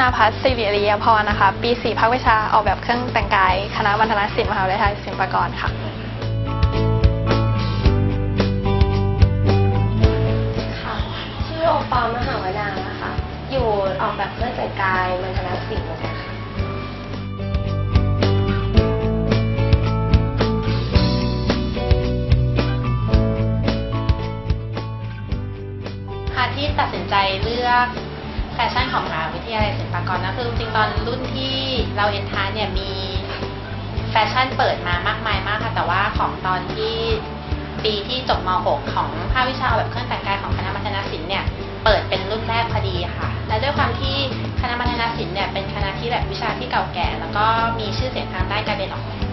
นาพัฒน์ศิริริยพรนะคะ ปี4ภาควิชาออกแบบเครื่องแต่งกาย คณะวัฒนศิลป์มหาวิทยาลัยศิลปากรค่ะ ค่ะ ชื่อโอปอลมหาวนานะคะ อยู่ออกแบบเครื่องแต่งกายมันธนศิลป์เหมือนกันค่ะ ค่ะที่ตัดสินใจเลือก แฟชั่นของมหาวิทยาลัยศิลปากรนะคือจริงๆตอนรุ่นที่เราเอ็นทานเนี่ยมีแฟชั่นเปิดมามากมายมากค่ะ แต่ว่าของตอนที่ปีที่จบม .6 ของภาควิชาออกแบบเครื่องแต่งกายของคณะมัธยศิลป์เนี่ยเปิดเป็นรุ่นแรกพอดีค่ะ และด้วยความที่คณะมัธยศิลป์เนี่ยเป็นคณะที่แบบวิชาที่เก่าแก่ แล้วก็มีชื่อเสียงทางด้านการเรียนออกแบบ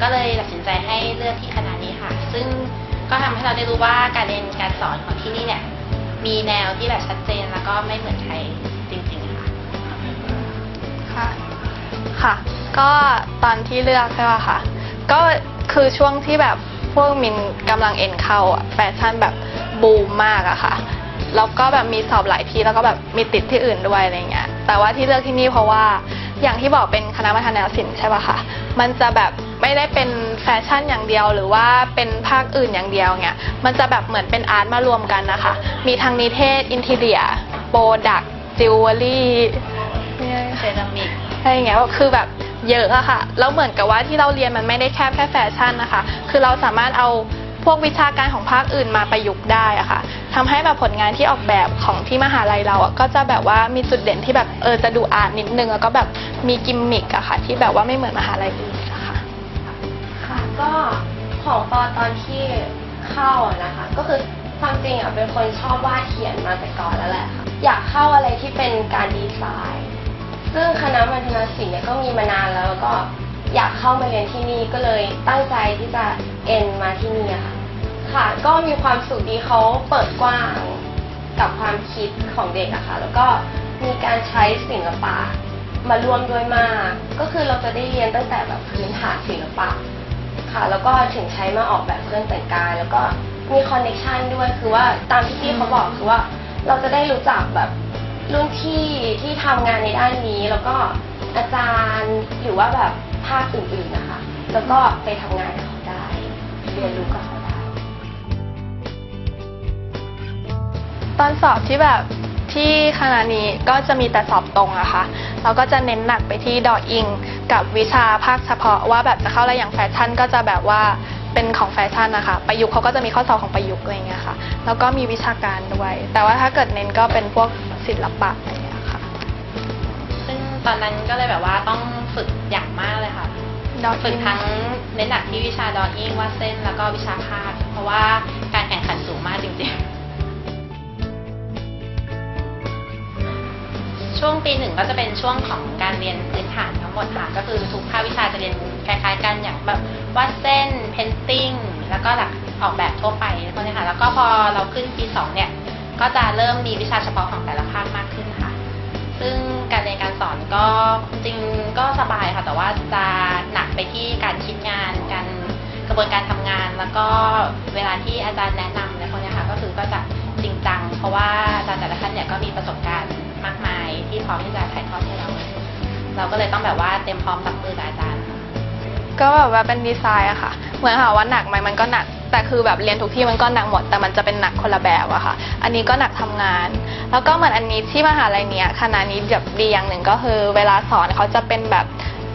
ก็เลยตัดสินใจให้เลือกที่คณะนี้ค่ะ ซึ่งก็ทำให้เราได้รู้ว่าการเรียนการสอนของที่นี่เนี่ย มีแนวที่แบบชัดเจนแล้วก็ไม่เหมือนใครจริงๆค่ะ ค่ะ ค่ะ ก็ตอนที่เลือกใช่ป่ะคะก็คือช่วงที่แบบพวกมินกำลังเอ็นเข้าอะแฟชั่นแบบบูมมากอะค่ะ แล้วก็แบบมีสอบหลายที่แล้วก็แบบมีติดที่อื่นด้วยอะไรเงี้ย แต่ว่าที่เลือกที่นี่เพราะว่าอย่างที่บอกเป็นคณะมัธยศิลป์ใช่ป่ะคะ มันจะแบบ ไม่ได้เป็นแฟชั่นอย่างเดียว หรือว่าเป็นภาคอื่นอย่างเดียวเงี้ยมันจะแบบเหมือนเป็นอาร์ตมารวมกันนะคะ มีทั้งนิเทศ อินทีเรียโปรดักจิวเวลรี่เซรามิกอะไรอย่างเงี้ยคือแบบเยอะอะค่ะแล้วเหมือนกับว่าที่เราเรียนมันไม่ได้แค่แค่แฟชั่นนะคะ คือเราสามารถเอาพวกวิชาการของภาคอื่นมาประยุกต์ได้อะค่ะทำให้แบบผลงานที่ออกแบบของที่มหาลัยเราอะก็จะแบบว่ามีจุดเด่นที่แบบเออจะดูอาร์ตนิดนึงแล้วก็แบบมีกิมมิคอะค่ะ ที่แบบว่าไม่เหมือนมหาลัยอื่นอะค่ะ ค่ะ ก็ของปอตอนที่เข้าอะนะคะ ก็คือความจริงอะเป็นคนชอบวาดเขียนมาแต่ก่อนแล้วแหละค่ะอยากเข้าอะไรที่เป็นการดีไซน์ ซึ่งคณะมัธยศิลป์เนี่ยก็มีมานานแล้วแล้วก็อยากเข้ามาเรียนที่นี่ก็เลยตั้งใจที่จะเอ็นมาที่นี่ค่ะ ค่ะ ก็มีความสุขดีเขาเปิดกว้างกับความคิดของเด็กอะค่ะ แล้วก็มีการใช้ศิลปะมาร่วมด้วยมาก ก็คือเราจะได้เรียนตั้งแต่แบบพื้นฐานศิลปะ ค่ะ แล้วก็ถึงใช้มาออกแบบเครื่องแต่งกาย แล้วก็มีคอนเนคชันด้วยคือว่าตามที่พี่เขาบอกคือว่า เราจะได้รู้จักแบบรุ่นพี่ที่ทำงานในด้านนี้ แล้วก็อาจารย์หรือว่าแบบภาคอื่นๆนะคะ แล้วก็ไปทำงานกับเขาได้ เรียนรู้กับเขาได้ ตอนสอบที่แบบที่คณะนี้ก็จะมีแต่สอบตรงอะค่ะเราก็จะเน้นหนักไปที่ดออิง กับวิชาภาคเฉพาะว่าแบบจะเข้าอะไรอย่างแฟชั่นก็จะแบบว่าเป็นของแฟชั่นนะคะประยุกต์เขาก็จะมีข้อสอบของประยุกต์อะไรเงี้ยค่ะ แล้วก็มีวิชาการด้วย แต่ว่าถ้าเกิดเน้นก็เป็นพวกศิลปะอะไรเงี้ยค่ะ ซึ่งตอนนั้นก็เลยแบบว่าต้องฝึกอย่างมากเลยค่ะดอฝึอิกงทั้งเน้นหนักที่วิชาดออิ่งวาดเส้นแล้วก็วิชาคาด เพราะว่าการแข่งขันสูงมากจริงๆ ช่วงปีหนึ่งก็จะเป็นช่วงของการเรียนพื้นฐานทั้ง หมดค่ะ ก็คือทุกภาควิชาจะเรียนคล้ายๆ กันอย่างแบบวาดเส้นเพนติ้งแล้วก็หลักออกแบบทั่วไปพวกนี้ค่ะแล้วก็พอเราขึ้นปีสองเนี่ย ก็จะเริ่มมีวิชาเฉพาะของแต่ละภาคมากขึ้นค่ะ ซึ่งการเรียนการสอนก็จริงก็สบายค่ะ แต่ว่าจะหนักไปที่การคิดงานการกระบวนการทำงาน แล้วก็เวลาที่อาจารย์แนะนำอะไรพวกนี้ค่ะก็คือก็จะจริงจัง เพราะว่าอาจารย์แต่ละท่านเนี่ยก็มีประสบการณ์มากมายที่พร้อมที่จะถ่ายทอดให้เรา เราก็เลยต้องแบบว่าเตรียมพร้อมรับมือกับอาจารย์ ก็แบบว่าเป็นดีไซน์อะค่ะ เหมือนค่ะว่าหนักไหมมันก็หนัก แต่คือแบบเรียนทุกที่มันก็หนักหมด แต่มันจะเป็นหนักคนละแบบอะค่ะ อันนี้ก็หนักทำงาน แล้วก็เหมือนอันนี้ที่มหาลัยเนี้ยคณะนี้แบบดีอย่างหนึ่งก็คือ เวลาสอนเขาจะเป็นแบบ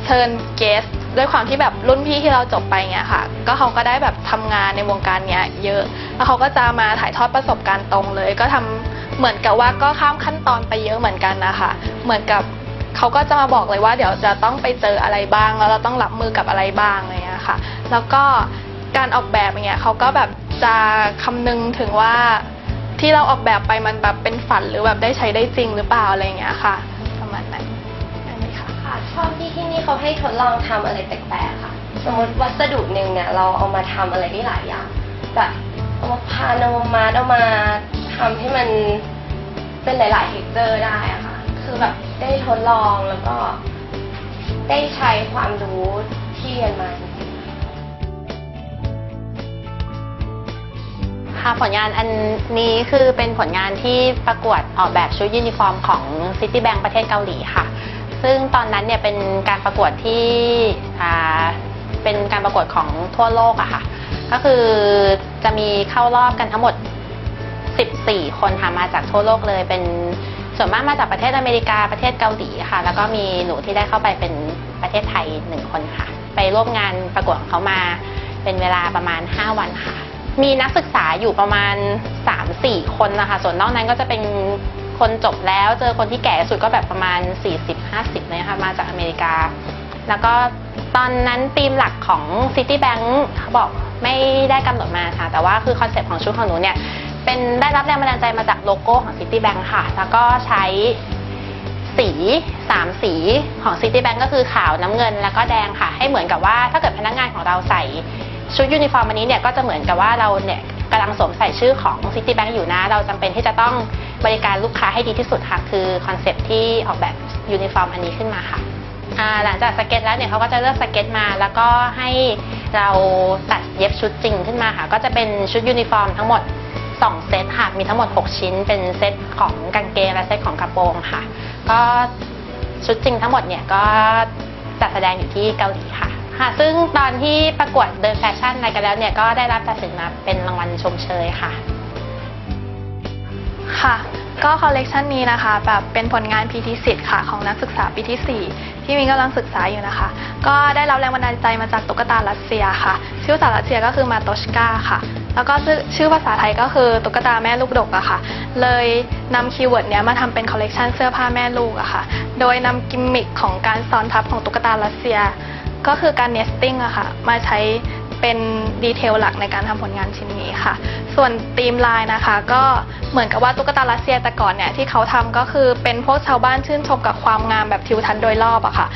เชิญเกสด้วยความที่แบบรุ่นพี่ที่เราจบไปเงี้ยค่ะ ก็เขาก็ได้แบบทำงานในวงการเนี้ย เยอะ แล้วเขาก็จะมาถ่ายทอดประสบการณ์ตรงเลย ก็ทำเหมือนกับว่าก็ข้ามขั้นตอนไปเยอะเหมือนกันนะคะ เหมือนกับ เขาก็จะมาบอกเลยว่าเดี๋ยวจะต้องไปเจออะไรบ้าง แล้วเราต้องรับมือกับอะไรบ้างอะไรเงี้ยค่ะ แล้วก็การออกแบบอย่างเงี้ยเขาก็แบบจะคำนึงถึงว่าที่เราออกแบบไปมันแบบเป็นฝันหรือแบบได้ใช้ได้จริงหรือเปล่าอะไรเงี้ยค่ะ ประมาณนั้นอันนี้ค่ะชอบที่ที่นี่เขาให้ทดลองทำอะไรแปลกๆค่ะ สมมติวัสดุหนึ่งเนี่ยเราเอามาทำอะไรได้หลายอย่างแบบเอามาพานเอามามัดเอามาทำให้มันเป็นหลาย ๆเทคเจอร์ได้อะค่ะ คือแบบได้ทดลองแล้วก็ได้ใช้ความรู้ที่เรียนมาจริงค่ะผลงานอันนี้คือเป็นผลงานที่ประกวดออกแบบชุดยูนิฟอร์มของ City Bank ประเทศเกาหลีค่ะ ซึ่งตอนนั้นเนี่ยเป็นการประกวดที่เป็นการประกวดของทั่วโลกอะค่ะ ก็คือจะมีเข้ารอบกันทั้งหมด 14 คนค่ะมาจากทั่วโลกเลยเป็น ส่วนมากมาจากประเทศอเมริกาประเทศเกาหลีค่ะ แล้วก็มีหนูที่ได้เข้าไปเป็นประเทศไทยหนึ่งคนค่ะ ไปร่วมงานประกวดเขามาเป็นเวลาประมาณ 5 วันค่ะ มีนักศึกษาอยู่ประมาณ 3-4 คนนะคะ ส่วนนอกนั้นก็จะเป็นคนจบแล้วเจอคนที่แก่สุดก็แบบประมาณ 40-50เลยค่ะมาจากอเมริกา แล้วก็ตอนนั้นธีมหลักของ City Bank เขาบอกไม่ได้กำหนดมาค่ะ แต่ว่าคือคอนเซ็ปต์ของชุดของหนูเนี่ย เป็นได้รับแรงบันดาลใจมาจากโลโก้ของ City Bank ค่ะ แล้วก็ใช้สีสามสีของ City Bank ก็คือขาวน้ำเงินแล้วก็แดงค่ะ ให้เหมือนกับว่าถ้าเกิดพนักงานของเราใส่ชุดยูนิฟอร์มอันนี้เนี่ยก็จะเหมือนกับว่าเราเนี่ยกำลังสวมใส่ชื่อของ City Bank อยู่นะ เราจำเป็นที่จะต้องบริการลูกค้าให้ดีที่สุดค่ะ คือคอนเซ็ปที่ออกแบบยูนิฟอร์มอันนี้ขึ้นมาค่ะหลังจากสเก็ตแล้วเนี่ยเขาก็จะเลือกสเก็ตมา แล้วก็ให้เราตัดเย็บชุดจริงขึ้นมาค่ะ ก็จะเป็นชุดยูนิฟอร์มทั้งหมด 2 เซตค่ะ มีทั้งหมด 6 ชิ้น เป็นเซตของกางเกงและเซตของกระโปรงค่ะ ก็ชุดจริงทั้งหมดเนี่ยก็จัดแสดงอยู่ที่เกาหลีค่ะ ค่ะ ซึ่งตอนที่ประกวดเดินแฟชั่นอะไรกันแล้วเนี่ยก็ได้รับตัดสินมาเป็นรางวัลชมเชยค่ะ ค่ะ ก็คอลเลกชันนี้นะคะแบบเป็นผลงานพีทีสิทธิ์ค่ะของนักศึกษาปีที่ 4 ที่มินกำลังศึกษาอยู่นะคะ ก็ได้รับแรงบันดาลใจมาจากตุ๊กตารัสเซียค่ะ ชื่อภาษารัสเซียก็คือมาโตชกาค่ะ แล้วก็ชื่อชื่อภาษาไทยก็คือตุ๊กตาแม่ลูกดกอะค่ะ เลยนำคีย์เวิร์ดเนี้ยมาทำเป็นคอลเลกชันเสื้อผ้าแม่ลูกอะค่ะ โดยนำกิมมิคของการซ้อนทับของตุ๊กตารัสเซีย ก็คือการเนสติ้งอะค่ะมาใช้ เป็นดีเทลหลักในการทำผลงานชิ้นนี้ค่ะ ส่วนธีมลายนะคะ ก็เหมือนกับว่าตุ๊กตารัสเซียแต่ก่อนเนี่ยที่เขาทำก็คือเป็นพวกชาวบ้านชื่นชมกับความงามแบบทิวทัศน์โดยรอบอะค่ะ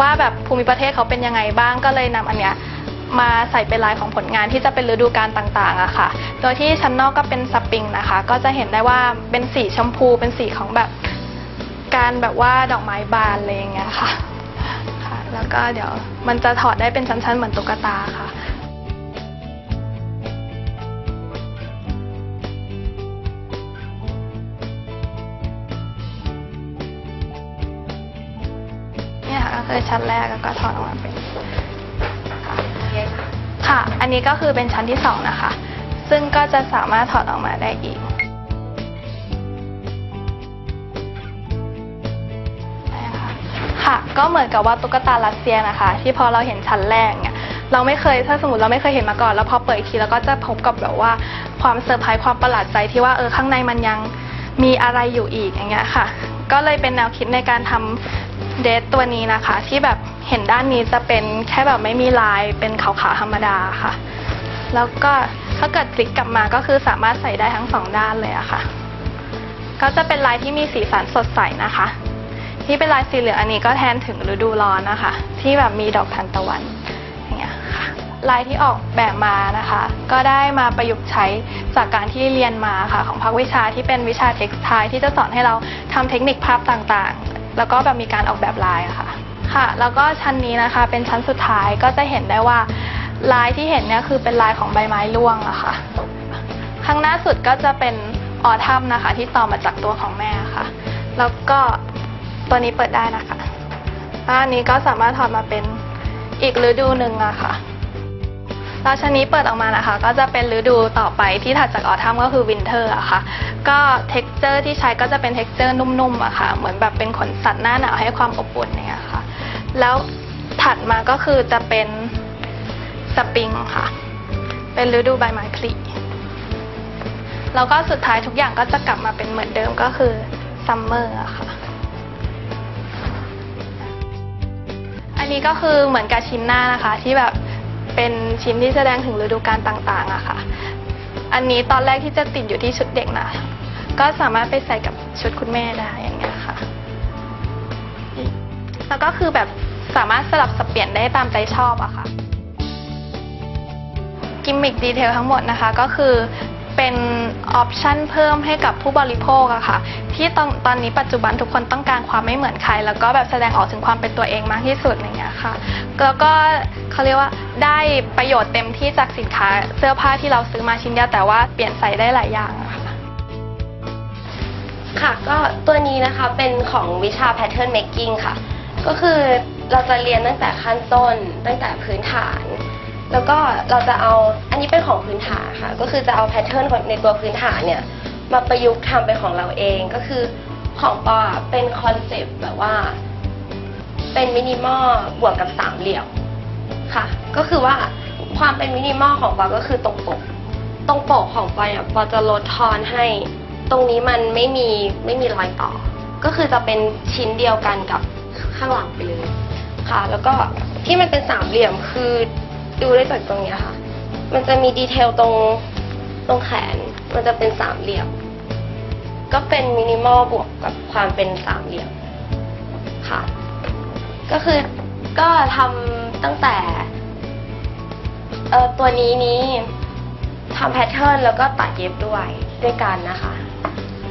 ว่าแบบภูมิประเทศเขาเป็นยังไงบ้างก็เลยนำอันเนี้ยมาใส่เป็นลายของผลงานที่จะเป็นฤดูกาลต่างๆอะค่ะ โดยที่ชั้นนอกก็เป็นสปริงนะคะ ก็จะเห็นได้ว่าเป็นสีชมพูเป็นสีของแบบการแบบว่าดอกไม้บานอะไรอย่างเงี้ยค่ะค่ะแล้วก็เดี๋ยวมันจะถอดได้เป็นชั้นๆเหมือนตุ๊กตาค่ะ ชั้นแรกแล้วก็ถอดออกมาเป็นค่ะ อันนี้ก็คือเป็นชั้นที่สองนะคะ ซึ่งก็จะสามารถถอดออกมาได้อีกค่ะก็เหมือนกับว่าตุ๊กตารัสเซียนะคะ ที่พอเราเห็นชั้นแรกเนี่ยเราไม่เคยถ้าสมมติเราไม่เคยเห็นมาก่อน แล้วพอเปิดอีกทีเราก็จะพบกับแบบว่าความเซอร์ไพรส์ความประหลาดใจที่ว่าเออข้างในมันยังมีอะไรอยู่อีกอย่างเงี้ยค่ะ ก็เลยเป็นแนวคิดในการทำ เดทตัวนี้นะคะ ที่แบบเห็นด้านนี้จะเป็นแค่แบบไม่มีลายเป็นขาวๆธรรมดาค่ะ แล้วก็ถ้าเกิดคลิกกลับมาก็คือสามารถใส่ได้ทั้งสองด้านเลยอะค่ะ ก็จะเป็นลายที่มีสีสันสดใสนะคะ ที่เป็นลายสีเหลืองอันนี้ก็แทนถึงฤดูร้อนนะคะ ที่แบบมีดอกทานตะวันอย่างเงี้ยค่ะลายที่ออกแบบมานะคะ ก็ได้มาประยุกต์ใช้จากการที่เรียนมาค่ะ ของภาควิชาที่เป็นวิชาเท็กซ์ไทที่จะสอนให้เราทำเทคนิคภาพต่างๆ แล้วก็แบบมีการออกแบบลายอะค่ะ ค่ะ แล้วก็ชั้นนี้นะคะ เป็นชั้นสุดท้ายก็จะเห็นได้ว่าลายที่เห็นเนี่ยคือเป็นลายของใบไม้ร่วงอะค่ะ ข้างหน้าสุดก็จะเป็นออทัมนะคะ ที่ต่อมาจากตัวของแม่ค่ะ แล้วก็ตัวนี้เปิดได้นะคะอันนี้ก็สามารถถอดมาเป็นอีกฤดูหนึ่งอะค่ะ แล้วชั้นนี้เปิดออกมานะคะ ก็จะเป็นฤดูต่อไปที่ถัดจากออทัมก็คือวินเทอร์อะค่ะ ก็เท็กเจอร์ที่ใช้ก็จะเป็นเท็กเจอร์นุ่มๆอะค่ะ เหมือนแบบเป็นขนสัตว์หน้าหนาวให้ความอบอุ่นเนี่ยค่ะ แล้วถัดมาก็คือจะเป็นสปริงค่ะ เป็นฤดูใบไม้ผลิแล้วก็สุดท้ายทุกอย่างก็จะกลับมาเป็นเหมือนเดิมก็คือซัมเมอร์ค่ะ อันนี้ก็คือเหมือนกับชิ้นหน้านะคะที่แบบ เป็นชิ้นที่แสดงถึงฤดูกาลต่างๆอะค่ะ อันนี้ตอนแรกที่จะติดอยู่ที่ชุดเด็กนะ ก็สามารถไปใส่กับชุดคุณแม่ได้อย่างเงี้ยค่ะ แล้วก็คือแบบสามารถสลับสับเปลี่ยนได้ตามใจชอบอะค่ะ กิมมิคดีเทลทั้งหมดนะคะ ก็คือ เป็นออปชันเพิ่มให้กับผู้บริโภคอะค่ะ ที่ตอนตอนนี้ปัจจุบันทุกคนต้องการความไม่เหมือนใคร แล้วก็แบบแสดงออกถึงความเป็นตัวเองมากที่สุดอย่างเงี้ยค่ะ แล้วก็เขาเรียกว่าได้ประโยชน์เต็มที่จากสินค้าเสื้อผ้าที่เราซื้อมาชิ้นเดียวแต่ว่าเปลี่ยนใส่ได้หลายอย่างอะค่ะค่ะก็ตัวนี้นะคะเป็นของวิชา pattern making ค่ะ ก็คือเราจะเรียนตั้งแต่ขั้นต้นตั้งแต่พื้นฐาน แล้วก็เราจะเอาอันนี้เป็นของพื้นฐานค่ะ ก็คือจะเอาแพทเทิร์นในตัวพื้นฐานเนี่ย มาประยุกต์ทำเป็นของเราเองก็คือของปออะเป็นคอนเซปต์แบบว่า เป็นมินิมอลบวกกับสามเหลี่ยมค่ะ ก็คือว่าความเป็นมินิมอลของปอก็คือตรงปก ตรงปกของปอเนี่ยปอจะลดทอนให้ ตรงนี้มันไม่มีไม่มีรอยต่อ ก็คือจะเป็นชิ้นเดียวกันกับข้างหลังไปเลยค่ะ แล้วก็ที่มันเป็นสามเหลี่ยมคือ ดูได้จากตรงเนี้ยค่ะ มันจะมีดีเทลตรงตรงแขน มันจะเป็นสามเหลี่ยม ก็เป็นมินิมอลบวกกับความเป็นสามเหลี่ยมค่ะ ก็คือก็ทำตั้งแต่เอ่อตัวนี้นี้ทำแพทเทิร์นแล้วก็ตัดเย็บด้วยด้วยกันนะคะ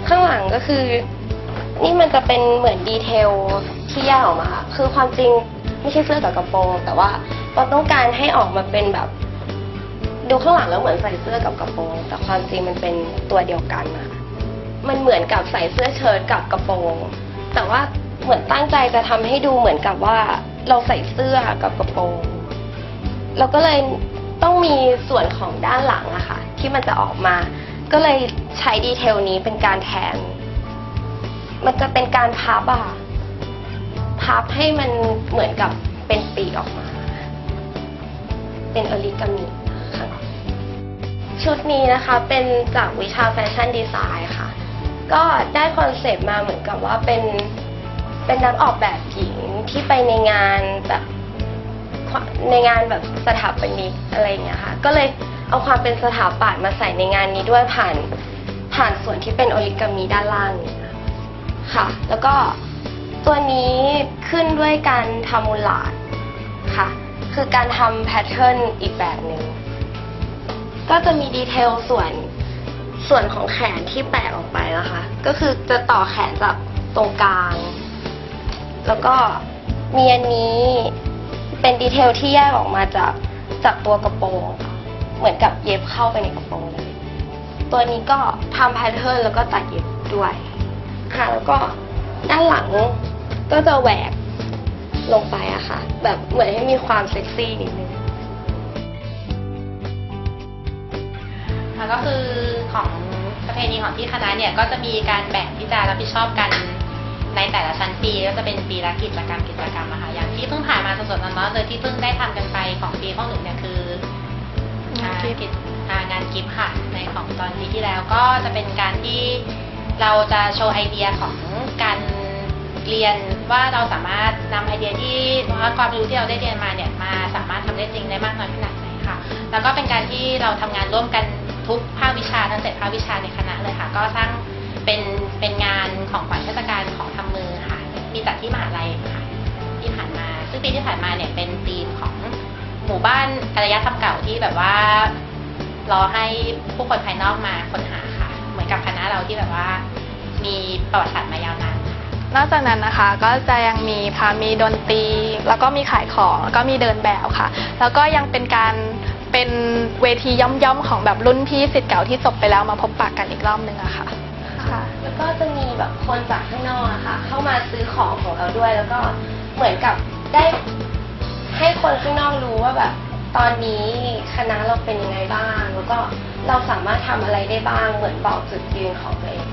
ข้างหลังก็คือ นี่มันจะเป็นเหมือนดีเทลที่แยกออกมาค่ะ คือความจริงไม่ใช่เสื้อกับกระโปรงแต่ว่า เราต้องการให้ออกมาเป็นแบบ ดูข้างหลังแล้วเหมือนใส่เสื้อกับกระโปรง แต่ความจริงมันเป็นตัวเดียวกันอะมันเหมือนกับใส่เสื้อเชิ้ตกับกระโปรง แต่ว่าเหมือนตั้งใจจะทำให้ดูเหมือนกับว่าเราใส่เสื้อกับกระโปรงเราก็เลยต้องมีส่วนของด้านหลังอะค่ะ ที่มันจะออกมา ก็เลยใช้ดีเทลนี้เป็นการแทน มันจะเป็นการพับอะค่ะพับให้มันเหมือนกับเป็นปีกออกมา เป็นออริกามิค่ะชุดนี้นะคะเป็นจากวิชาแฟชั่นดีไซน์ค่ะ ก็ได้คอนเซปต์มาเหมือนกับว่าเป็นเป็นนักออกแบบหญิงที่ไปในงานแบบในงานแบบสถาปนิกอะไรอย่างเงี้ยค่ะ ก็เลยเอาความเป็นสถาปัตย์มาใส่ในงานนี้ด้วยผ่านผ่านส่วนที่เป็นออริกามิด้านล่างค่ะ แล้วก็ตัวนี้ขึ้นด้วยการทำมูลาด คือการทำแพทเทิร์นอีกแบบหนึ่ง ก็จะมีดีเทลส่วนส่วนของแขนที่แปะออกไปนะคะ ก็คือจะต่อแขนจากตรงกลาง แล้วก็มีอันนี้เป็นดีเทลที่แยกออกมาจากจากตัวกระโปรงค่ะเหมือนกับเย็บเข้าไปในกระโปรงเลย ตัวนี้ก็ทำแพทเทิร์นแล้วก็ตัดเย็บด้วย ค่ะ แล้วก็ด้านหลังก็จะแหวก ลงไปอะค่ะ แบบเหมือนให้มีความเซ็กซี่นิดนึงค่ะก็คือของประเพณีของที่คณะเนี่ยก็จะมีการแบ่งที่จะรับผิดชอบกันในแต่ละชั้นปีก็จะเป็นปีละกิจกรรมกิจกรรมอะค่ะอย่างที่เพิ่งผ่านมาสดๆร้อนๆเลยที่เพิ่งได้ทำกันไปของปีข้อหนึ่งเนี่ยคืองานกิฟต์กิจงานกิฟต์ค่ะในของตอนปีที่แล้วก็จะเป็นการที่เราจะโชว์ไอเดียของการ เรียนว่าเราสามารถนำไอเดียที่ว่าความรู้ที่เราได้เรียนมาเนี่ยมาสามารถทำได้จริงได้มากน้อยขนาดไหนค่ะ แล้วก็เป็นการที่เราทำงานร่วมกันทุกภาควิชาทั้งเจ็ดภาควิชาในคณะเลยค่ะ ก็สร้างเป็นเป็นงานของขวัญเทศกาลของทำมือค่ะ มีจัดที่มหาลัยค่ะที่ผ่านมา ซึ่งปีที่ผ่านมาเนี่ยเป็นธีมของหมู่บ้านอารยธรรมเก่าที่แบบว่ารอให้ผู้คนภายนอกมาค้นหาค่ะ เหมือนกับคณะเราที่แบบว่า มีประวัติศาสตร์มายาวนาน นอกจากนั้นนะคะก็จะยังมีพามีดนตรี แล้วก็มีขายของแล้วก็มีเดินแบบค่ะ แล้วก็ยังเป็นการเป็นเวทีย่อมๆของแบบรุ่นพี่สิทธิ์เก่าที่จบไปแล้วมาพบปะกันอีกรอบนึงอะค่ะค่ะ แล้วก็จะมีแบบคนจากข้างนอกอะค่ะ เข้ามาซื้อของของเราด้วย แล้วก็เหมือนกับได้ให้คนข้างนอกรู้ว่าแบบ ตอนนี้คณะเราเป็นยังไงบ้าง แล้วก็เราสามารถทำอะไรได้บ้าง เหมือนบอกจุดยืนของตัวเอง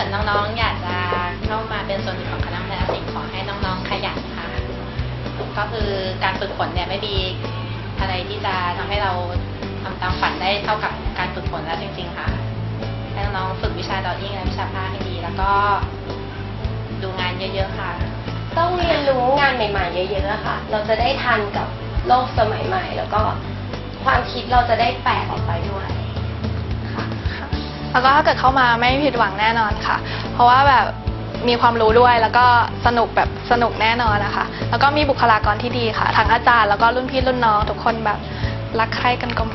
กิดน้องๆอยากจะเข้ามาเป็นส่วนหนึ่งของคณะพัฒนาศิลป์ขอให้น้องๆขยันค่ะ ก็คือการฝึกฝนเนี่ยไม่มีอะไรที่จะทำให้เราทำตามฝันได้เท่ากับการฝึกฝนแล้วจริง ๆ ค่ะให้น้องๆฝึกวิชาดอทติ้งและวิชาผ้าให้ดี แล้วก็ดูงานเยอะๆค่ะ ต้องเรียนรู้งานใหม่ ๆ เยอะๆอะค่ะ เราจะได้ทันกับโลกสมัยใหม่ แล้วก็ความคิดเราจะได้แปลกออกไปด้วย แล้วก็ถ้าเกิดเข้ามาไม่ผิดหวังแน่นอนค่ะ เพราะว่าแบบมีความรู้ด้วยแล้วก็สนุกแบบสนุกแน่นอนนะคะ แล้วก็มีบุคลากรที่ดีค่ะทั้งอาจารย์แล้วก็รุ่นพี่รุ่นน้องทุกคนแบบรักใคร่กันกลม